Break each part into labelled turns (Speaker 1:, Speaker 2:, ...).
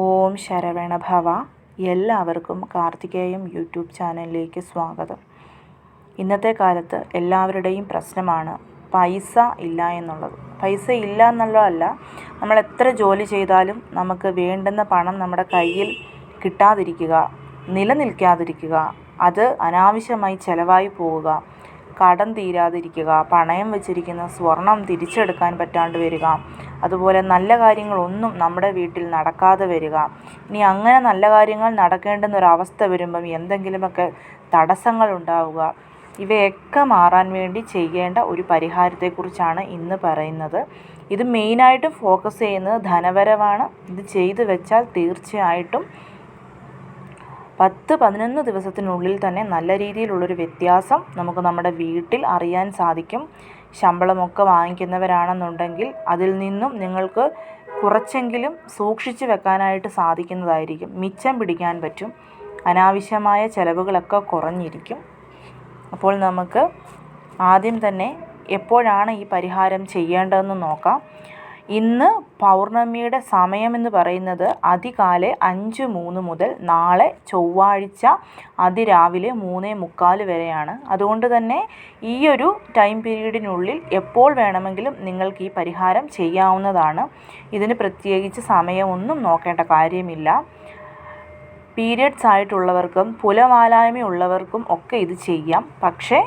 Speaker 1: ഓം ശരവണഭവ എല്ലാവർക്കും കാർത്തികേയം യൂട്യൂബ് ചാനലിലേക്ക് സ്വാഗതം. ഇന്നത്തെ കാലത്ത് എല്ലാവരുടെയും പ്രശ്നമാണ് പൈസ ഇല്ല എന്നുള്ളത്. പൈസ ഇല്ല എന്നുള്ളതല്ല നമ്മൾ എത്ര ജോലി ചെയ്താലും നമുക്ക് വേണ്ടുന്ന പണം നമ്മുടെ കയ്യിൽ കിട്ടാതിരിക്കുക നിലനിൽക്കാതിരിക്കുക അത് അനാവശ്യമായി ചിലവായി പോവുക. കടം തീരാതിരിക്കുക പണയം വെച്ചിരിക്കുന്ന സ്വർണം തിരിച്ചെടുക്കാൻ പറ്റാണ്ട് വരിക അതുപോലെ നല്ല കാര്യങ്ങളൊന്നും നമ്മുടെ വീട്ടിൽ നടക്കാതെ വരിക. ഇനി അങ്ങനെ നല്ല കാര്യങ്ങൾ നടക്കേണ്ടുന്ന ഒരവസ്ഥ വരുമ്പം എന്തെങ്കിലുമൊക്കെ തടസ്സങ്ങൾ ഉണ്ടാവുക. ഇവയൊക്കെ മാറാൻ വേണ്ടി ചെയ്യേണ്ട ഒരു പരിഹാരത്തെക്കുറിച്ചാണ് ഇന്ന് പറയുന്നത്. ഇത് മെയിനായിട്ട് ഫോക്കസ് ചെയ്യുന്നത് ധനപരമാണ്. ഇത് ചെയ്തു വെച്ചാൽ തീർച്ചയായിട്ടും പത്ത് പതിനൊന്ന് ദിവസത്തിനുള്ളിൽ തന്നെ നല്ല രീതിയിലുള്ളൊരു വ്യത്യാസം നമുക്ക് നമ്മുടെ വീട്ടിൽ അറിയാൻ സാധിക്കും. ശമ്പളമൊക്കെ വാങ്ങിക്കുന്നവരാണെന്നുണ്ടെങ്കിൽ അതിൽ നിന്നും നിങ്ങൾക്ക് കുറച്ചെങ്കിലും സൂക്ഷിച്ച് വെക്കാനായിട്ട് സാധിക്കുന്നതായിരിക്കും. മിച്ചം പിടിക്കാൻ പറ്റും. അനാവശ്യമായ ചിലവുകളൊക്കെ കുറഞ്ഞിരിക്കും. അപ്പോൾ നമുക്ക് ആദ്യം തന്നെ എപ്പോഴാണ് ഈ പരിഹാരം ചെയ്യേണ്ടതെന്ന് നോക്കാം. ഇന്ന് പൗർണമിയുടെ സമയമെന്ന് പറയുന്നത് അതികാലെ അഞ്ച് മൂന്ന് മുതൽ നാളെ ചൊവ്വാഴ്ച അതിരാവിലെ മൂന്നേ മുക്കാൽ വരെയാണ്. അതുകൊണ്ട് തന്നെ ഈ ഒരു ടൈം പീരീഡിനുള്ളിൽ എപ്പോൾ വേണമെങ്കിലും നിങ്ങൾക്ക് ഈ പരിഹാരം ചെയ്യാവുന്നതാണ്. ഇതിന് പ്രത്യേകിച്ച് സമയമൊന്നും നോക്കേണ്ട കാര്യമില്ല. പീരിയഡ്സ് ആയിട്ടുള്ളവർക്കും പുലവാലായ്മയുള്ളവർക്കും ഒക്കെ ഇത് ചെയ്യാം. പക്ഷേ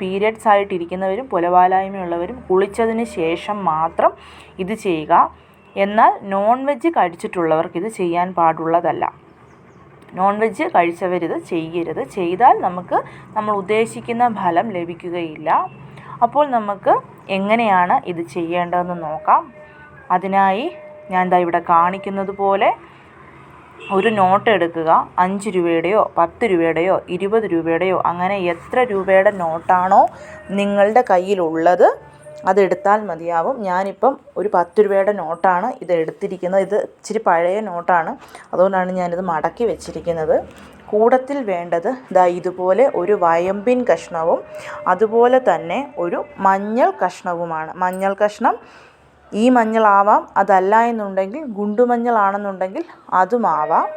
Speaker 1: പീരിയഡ്സ് ആയിട്ടിരിക്കുന്നവരും പുലവാലായ്മയുള്ളവരും കുളിച്ചതിന് ശേഷം മാത്രം ഇത് ചെയ്യുക. എന്നാൽ നോൺ വെജ് കഴിച്ചിട്ടുള്ളവർക്ക് ഇത് ചെയ്യാൻ പാടുള്ളതല്ല. നോൺ വെജ് കഴിച്ചവരിത് ചെയ്യരുത്. ചെയ്താൽ നമുക്ക് നമ്മൾ ഉദ്ദേശിക്കുന്ന ഫലം ലഭിക്കുകയില്ല. അപ്പോൾ നമുക്ക് എങ്ങനെയാണ് ഇത് ചെയ്യേണ്ടതെന്ന് നോക്കാം. അതിനായി ഞാൻ ദാ ഇവിടെ കാണിക്കുന്നത് പോലെ ഒരു നോട്ട് എടുക്കുക. അഞ്ച് രൂപയുടെയോ പത്ത് രൂപയുടെയോ ഇരുപത് രൂപയുടെയോ അങ്ങനെ എത്ര രൂപയുടെ നോട്ടാണോ നിങ്ങളുടെ കയ്യിലുള്ളത് അതെടുത്താൽ മതിയാവും. ഞാനിപ്പം ഒരു പത്ത് രൂപയുടെ നോട്ടാണ് ഇത് എടുത്തിരിക്കുന്നത്. ഇത് ഇച്ചിരി പഴയ നോട്ടാണ്. അതുകൊണ്ടാണ് ഞാനിത് മടക്കി വെച്ചിരിക്കുന്നത്. കൂടത്തിൽ വേണ്ടത് ദാ ഇതുപോലെ ഒരു വയമ്പിൻ കഷ്ണവും അതുപോലെ തന്നെ ഒരു മഞ്ഞൾ കഷ്ണവുമാണ്. മഞ്ഞൾ കഷ്ണം ഈ മഞ്ഞളാവാം. അതല്ല എന്നുണ്ടെങ്കിൽ ഗുണ്ടുമഞ്ഞളാണെന്നുണ്ടെങ്കിൽ അതുമാവാം.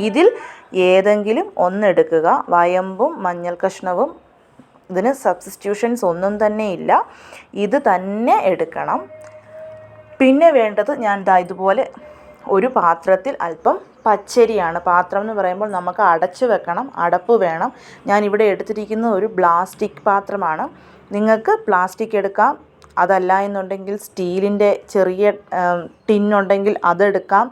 Speaker 1: ഇതിൽ ഏതെങ്കിലും ഒന്നെടുക്കുക. വയമ്പും മഞ്ഞൾ കഷ്ണവും ഇതിന് സബ്സ്റ്റിറ്റ്യൂഷൻസ് ഒന്നും തന്നെ ഇല്ല. ഇത് തന്നെ എടുക്കണം. പിന്നെ വേണ്ടത് ഞാൻ ദാ ഇതുപോലെ ഒരു പാത്രത്തിൽ അല്പം പച്ചരിയാണ്. പാത്രം എന്ന് പറയുമ്പോൾ നമുക്ക് അടച്ചു വെക്കണം. അടപ്പ് വേണം. ഞാൻ ഇവിടെ എടുത്തിരിക്കുന്ന ഒരു പ്ലാസ്റ്റിക് പാത്രമാണ്. നിങ്ങൾക്ക് പ്ലാസ്റ്റിക് എടുക്കാം. അതല്ല എന്നുണ്ടെങ്കിൽ സ്റ്റീലിന്റെ ചെറിയ ടിന്നുണ്ടെങ്കിൽ അതെടുക്കാം.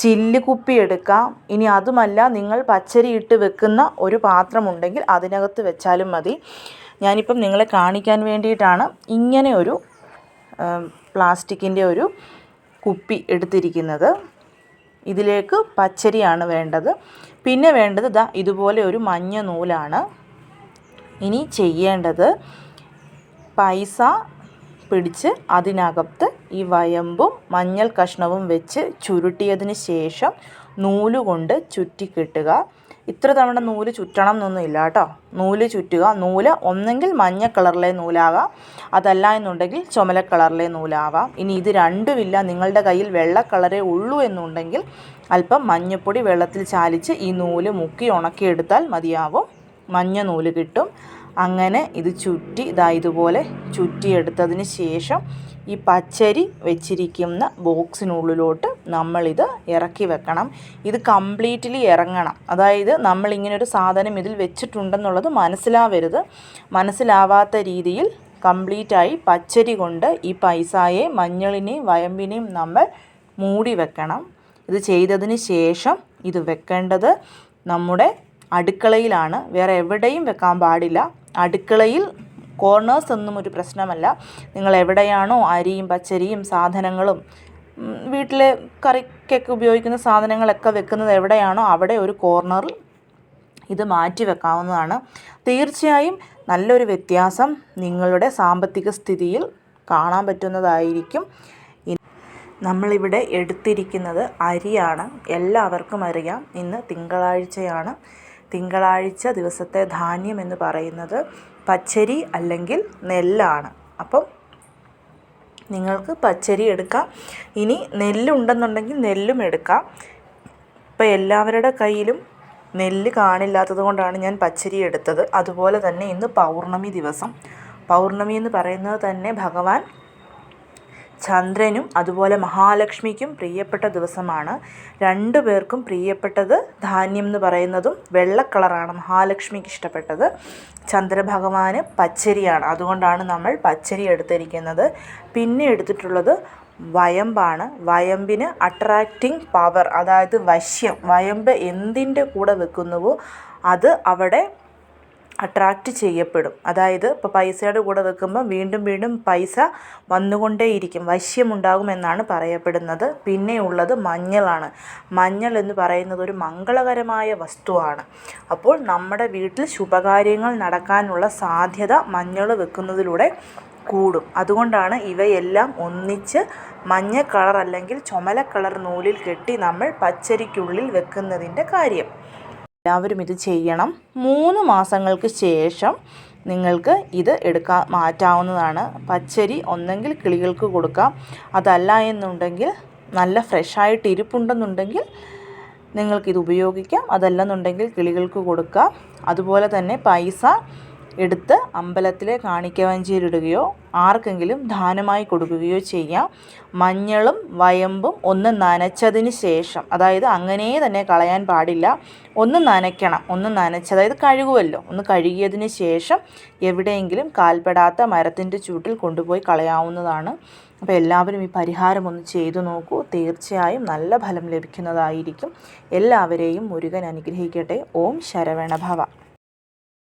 Speaker 1: ചില്ല് കുപ്പി എടുക്കാം. ഇനി അതുമല്ല നിങ്ങൾ പച്ചരി ഇട്ട് വെക്കുന്ന ഒരു പാത്രമുണ്ടെങ്കിൽ അതിനകത്ത് വെച്ചാലും മതി. ഞാനിപ്പം നിങ്ങളെ കാണിക്കാൻ വേണ്ടിയിട്ടാണ് ഇങ്ങനെ ഒരു പ്ലാസ്റ്റിക്കിന്റെ ഒരു കുപ്പി എടുത്തിരിക്കുന്നത്. ഇതിലേക്ക് പച്ചരിയാണ് വേണ്ടത്. പിന്നെ വേണ്ടത് ദാ ഇതുപോലെ ഒരു മഞ്ഞ നൂലാണ്. ഇനി ചെയ്യേണ്ടത് പൈസ പിടിച്ച് അതിനകത്ത് ഈ വയമ്പും മഞ്ഞൾ കഷ്ണവും വെച്ച് ചുരുട്ടിയതിന് ശേഷം നൂലുകൊണ്ട് ചുറ്റിക്കിട്ടുക. ഇത്ര തവണ നൂൽ ചുറ്റണം എന്നൊന്നുമില്ല കേട്ടോ. നൂൽ ചുറ്റുക. നൂൽ ഒന്നെങ്കിൽ മഞ്ഞ കളറിലെ നൂലാകാം. അതല്ല എന്നുണ്ടെങ്കിൽ ചുമല കളറിലെ നൂലാവാം ഇനി ഇത് രണ്ടുമില്ല. നിങ്ങളുടെ കയ്യിൽ വെള്ള കളറേ ഉള്ളൂ എന്നുണ്ടെങ്കിൽ അല്പം മഞ്ഞപ്പൊടി വെള്ളത്തിൽ ചാലിച്ച് ഈ നൂൽ മുക്കി ഉണക്കിയെടുത്താൽ മതിയാവും. മഞ്ഞ നൂൽ കിട്ടും. അങ്ങനെ ഇത് ചുറ്റി ഇതാ ഇതുപോലെ ചുറ്റിയെടുത്തതിന് ശേഷം ഈ പച്ചരി വെച്ചിരിക്കുന്ന ബോക്സിനുള്ളിലോട്ട് നമ്മളിത് ഇറക്കി വെക്കണം. ഇത് കംപ്ലീറ്റ്ലി ഇറങ്ങണം. അതായത് നമ്മളിങ്ങനൊരു സാധനം ഇതിൽ വെച്ചിട്ടുണ്ടെന്നുള്ളത് മനസ്സിലാവരുത്. മനസ്സിലാവാത്ത രീതിയിൽ കംപ്ലീറ്റായി പച്ചരി കൊണ്ട് ഈ പൈസയെ മഞ്ഞളിനെയും വയമ്പിനെയും നമ്മൾ മൂടി വെക്കണം. ഇത് ചെയ്തതിന് ശേഷം ഇത് വെക്കേണ്ടത് നമ്മുടെ അടുക്കളയിലാണ്. വേറെ എവിടെയും വെക്കാൻ പാടില്ല. അടുക്കളയിൽ കോർണേഴ്സ് ഒന്നും ഒരു പ്രശ്നമല്ല. നിങ്ങൾ എവിടെയാണോ അരിയും പച്ചരിയും സാധനങ്ങളും വീട്ടിലെ കറിക്കൊക്കെ ഉപയോഗിക്കുന്ന സാധനങ്ങളൊക്കെ വെക്കുന്നത് എവിടെയാണോ അവിടെ ഒരു കോർണറിൽ ഇത് മാറ്റി വെക്കാവുന്നതാണ്. തീർച്ചയായും നല്ലൊരു വ്യത്യാസം നിങ്ങളുടെ സാമ്പത്തിക സ്ഥിതിയിൽ കാണാൻ പറ്റുന്നതായിരിക്കും. നമ്മളിവിടെ എടുത്തിരിക്കുന്നത് അരിയാണ്. എല്ലാവർക്കും അറിയാം. ഇന്ന് തിങ്കളാഴ്ചയാണ്. തിങ്കളാഴ്ച ദിവസത്തെ ധാന്യം എന്ന് പറയുന്നത് പച്ചരി അല്ലെങ്കിൽ നെല്ലാണ്. അപ്പം നിങ്ങൾക്ക് പച്ചരി എടുക്കാം. ഇനി നെല്ലുണ്ടെന്നുണ്ടെങ്കിൽ നെല്ലും എടുക്കാം. ഇപ്പം എല്ലാവരുടെ കയ്യിലും നെല്ല് കാണില്ലാത്തത് കൊണ്ടാണ് ഞാൻ പച്ചരി എടുത്തത്. അതുപോലെ തന്നെ ഇന്ന് പൗർണമി ദിവസം. പൗർണമി എന്ന് പറയുന്നത് തന്നെ ഭഗവാൻ ചന്ദ്രനും അതുപോലെ മഹാലക്ഷ്മിക്കും പ്രിയപ്പെട്ട ദിവസമാണ്. രണ്ടു പേർക്കും പ്രിയപ്പെട്ടത് ധാന്യം എന്ന് പറയുന്നതും വെള്ള കളറാണ് മഹാലക്ഷ്മിക്ക് ഇഷ്ടപ്പെട്ടത്. ചന്ദ്രഭഗവാന് പച്ചരിയാണ്. അതുകൊണ്ടാണ് നമ്മൾ പച്ചരി എടുത്തിരിക്കുന്നത്. പിന്നെ എടുത്തിട്ടുള്ളത് വയമ്പാണ്. വയമ്പിന് അട്രാക്റ്റിംഗ് പവർ അതായത് വശ്യം. വയമ്പ് എന്തിന്റെ കൂടെ വെക്കുന്നുവോ അത് അവിടെ അട്രാക്റ്റ് ചെയ്യപ്പെടും. അതായത് ഇപ്പോൾ പൈസയുടെ കൂടെ വെക്കുമ്പോൾ വീണ്ടും വീണ്ടും പൈസ വന്നുകൊണ്ടേയിരിക്കും. വശ്യമുണ്ടാകുമെന്നാണ് പറയപ്പെടുന്നത്. പിന്നെയുള്ളത് മഞ്ഞളാണ്. മഞ്ഞൾ എന്ന് പറയുന്നത് ഒരു മംഗളകരമായ വസ്തുവാണ്. അപ്പോൾ നമ്മുടെ വീട്ടിൽ ശുഭകാര്യങ്ങൾ നടക്കാനുള്ള സാധ്യത മഞ്ഞൾ വെക്കുന്നതിലൂടെ കൂടും. അതുകൊണ്ടാണ് ഇവയെല്ലാം ഒന്നിച്ച് മഞ്ഞ കളർ അല്ലെങ്കിൽ ചുമല കളർ നൂലിൽ കെട്ടി നമ്മൾ പച്ചരിക്കുള്ളിൽ വെക്കുന്നതിന്റെ കാര്യം. എല്ലാവരും ഇത് ചെയ്യണം. മൂന്ന് മാസങ്ങൾക്ക് ശേഷം നിങ്ങൾക്ക് ഇത് എടുക്കാൻ മാറ്റാവുന്നതാണ്. പച്ചരി ഒന്നെങ്കിൽ കിളികൾക്ക് കൊടുക്കാം. അതല്ല എന്നുണ്ടെങ്കിൽ നല്ല ഫ്രഷായിട്ട് ഇരിപ്പുണ്ടെന്നുണ്ടെങ്കിൽ നിങ്ങൾക്കിത് ഉപയോഗിക്കാം. അതല്ലെന്നുണ്ടെങ്കിൽ കിളികൾക്ക് കൊടുക്കാം. അതുപോലെ തന്നെ പൈസ എടുത്ത് അമ്പലത്തിലെ കാണിക്കവഞ്ചിയിലിടുകയോ ആർക്കെങ്കിലും ദാനമായി കൊടുക്കുകയോ ചെയ്യാം. മഞ്ഞളും വയമ്പും ഒന്ന് നനച്ചതിന് ശേഷം അതായത് അങ്ങനെ തന്നെ കളയാൻ പാടില്ല ഒന്ന് നനയ്ക്കണം ഒന്ന് നനച്ച് അതായത് കഴുകുമല്ലോ ഒന്ന് കഴുകിയതിന് ശേഷം എവിടെയെങ്കിലും കാൽപ്പെടാത്ത മരത്തിന്റെ ചൂട്ടിൽ കൊണ്ടുപോയി കളയാവുന്നതാണ്. അപ്പോൾ എല്ലാവരും ഈ പരിഹാരം ഒന്ന് ചെയ്തു നോക്കൂ. തീർച്ചയായും നല്ല ഫലം ലഭിക്കുന്നതായിരിക്കും. എല്ലാവരെയും മുരുകൻ അനുഗ്രഹിക്കട്ടെ. ഓം ശരവണഭവ.